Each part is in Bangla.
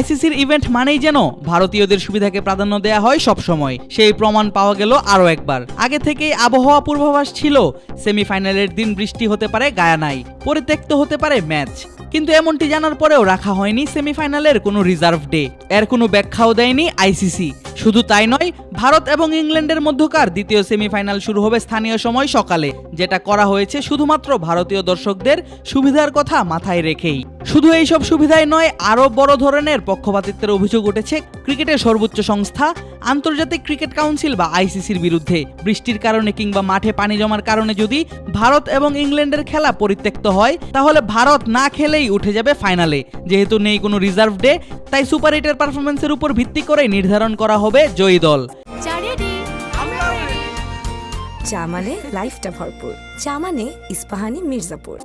আইসিসির ইভেন্ট মানেই যেন ভারতীয়দের সুবিধাকে প্রাধান্য দেয়া হয় সবসময়। সেই প্রমাণ পাওয়া গেল আরও একবার। আগে থেকেই আবহাওয়া পূর্বাভাস ছিল, সেমিফাইনালের দিন বৃষ্টি হতে পারে গায়ানাই পরিত্যক্ত হতে পারে ম্যাচ। কিন্তু এমনটি জানার পরেও রাখা হয়নি সেমিফাইনালের কোনো রিজার্ভ ডে। এর কোনো ব্যাখ্যাও দেয়নি আইসিসি। শুধু তাই নয়, ভারত এবং ইংল্যান্ডের মধ্যকার দ্বিতীয় সেমিফাইনাল শুরু হবে স্থানীয় সময় সকালে, যেটা করা হয়েছে শুধুমাত্র ভারতীয় দর্শকদের সুবিধার কথা মাথায় রেখেই। শুধু এইসব সুবিধাই নয়, আরও বড় ধরনের পক্ষপাতিত্বের অভিযোগ উঠেছে ক্রিকেটের সর্বোচ্চ সংস্থা আন্তর্জাতিক ক্রিকেট কাউন্সিল বা আইসিসির বিরুদ্ধে বৃষ্টির কারণে কিংবা মাঠে পানি জমার কারণে যদি ভারত এবং ইংল্যান্ডের খেলা পরিত্যক্ত হয় তাহলে ভারত না খেলেই উঠে যাবে ফাইনালে। যেহেতু নেই কোনো রিজার্ভ ডে তাই সুপার এইটের পারফরমেন্সের উপর ভিত্তি করে নির্ধারণ করা হবে জয়ী দল। চা মানে লাইফটা ভরপুর। চা মানে ইস্পাহানি মির্জাপুর।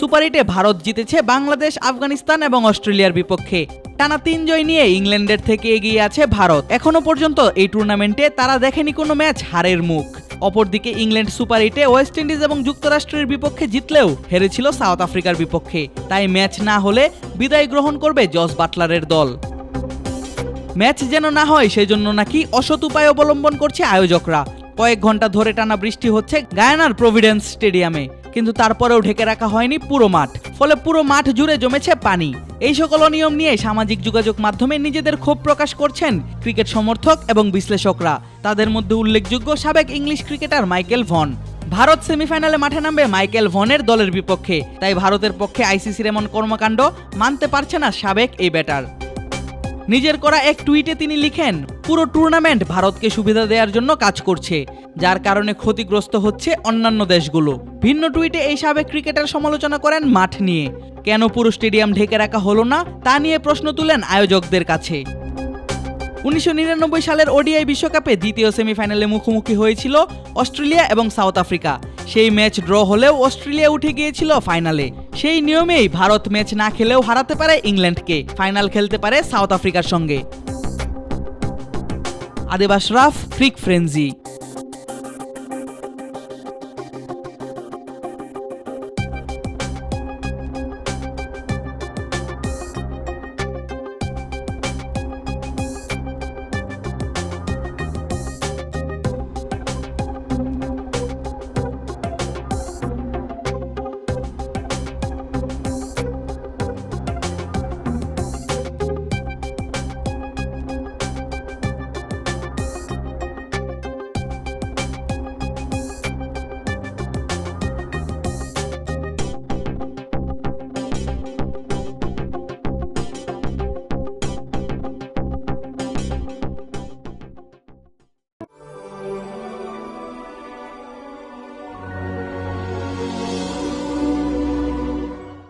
সুপার এইটে ভারত জিতেছে বাংলাদেশ, আফগানিস্তান এবং অস্ট্রেলিয়ার বিপক্ষে। টানা তিন জয় নিয়ে ইংল্যান্ডের থেকে এগিয়ে আছে ভারত। এখনও পর্যন্ত এই টুর্নামেন্টে তারা দেখেনি কোনো ম্যাচ হারের মুখ। অপরদিকে ইংল্যান্ড সুপার এইটে ওয়েস্ট ইন্ডিজ এবং যুক্তরাষ্ট্রের বিপক্ষে জিতলেও হেরেছিল সাউথ আফ্রিকার বিপক্ষে। তাই ম্যাচ না হলে বিদায় গ্রহণ করবে জস বাটলারের দল। ম্যাচ যেন না হয় সেই জন্য নাকি অসৎ উপায় অবলম্বন করছে আয়োজকরা। কয়েক ঘণ্টা ধরে টানা বৃষ্টি হচ্ছে গায়ানার প্রভিডেন্স স্টেডিয়ামে। কিন্তু তারপরেও ঢেকে রাখা হয়নি পুরো মাঠ। ফলে পুরো মাঠ জুড়ে জমেছে পানি। এই সকল অনিয়ম নিয়ে সামাজিক যোগাযোগ মাধ্যমে নিজেদের ক্ষোভ প্রকাশ করছেন ক্রিকেট সমর্থক এবং বিশ্লেষকরা। তাদের মধ্যে উল্লেখযোগ্য সাবেক English cricketer Michael Vaughan. Bharat সেমিফাইনালে মাঠে নামবে মাইকেল ভনের দলের বিপক্ষে। তাই ভারতের পক্ষে আইসিসির এমন কর্মকাণ্ড মানতে পারছে না সাবেক এই ব্যাটার। নিজের করা এক টুইটে তিনি লিখেন, পুরো টুর্নামেন্ট ভারতকে সুবিধা দেওয়ার জন্য কাজ করছে, যার কারণে ক্ষতিগ্রস্ত হচ্ছে অন্যান্য দেশগুলো। ভিন্ন টুইটে এই সাবেক ক্রিকেটার সমালোচনা করেন মাঠ নিয়ে, কেন পুরো স্টেডিয়াম ঢেকে রাখা হলো না? তা নিয়ে প্রশ্ন তুলেন আয়োজকদের কাছে। উনিশশো নিরানব্বই সালের ওডিআই বিশ্বকাপে দ্বিতীয় সেমিফাইনালে মুখোমুখি হয়েছিল অস্ট্রেলিয়া এবং সাউথ আফ্রিকা। সেই ম্যাচ ড্র হলেও অস্ট্রেলিয়া উঠে গিয়েছিল ফাইনালে। সেই নিয়মেই ভারত ম্যাচ না খেলেও হারাতে পারে ইংল্যান্ডকে, ফাইনাল খেলতে পারে সাউথ আফ্রিকার সঙ্গে। আদেব আশরাফ ক্রিক ফ্রেন্জি।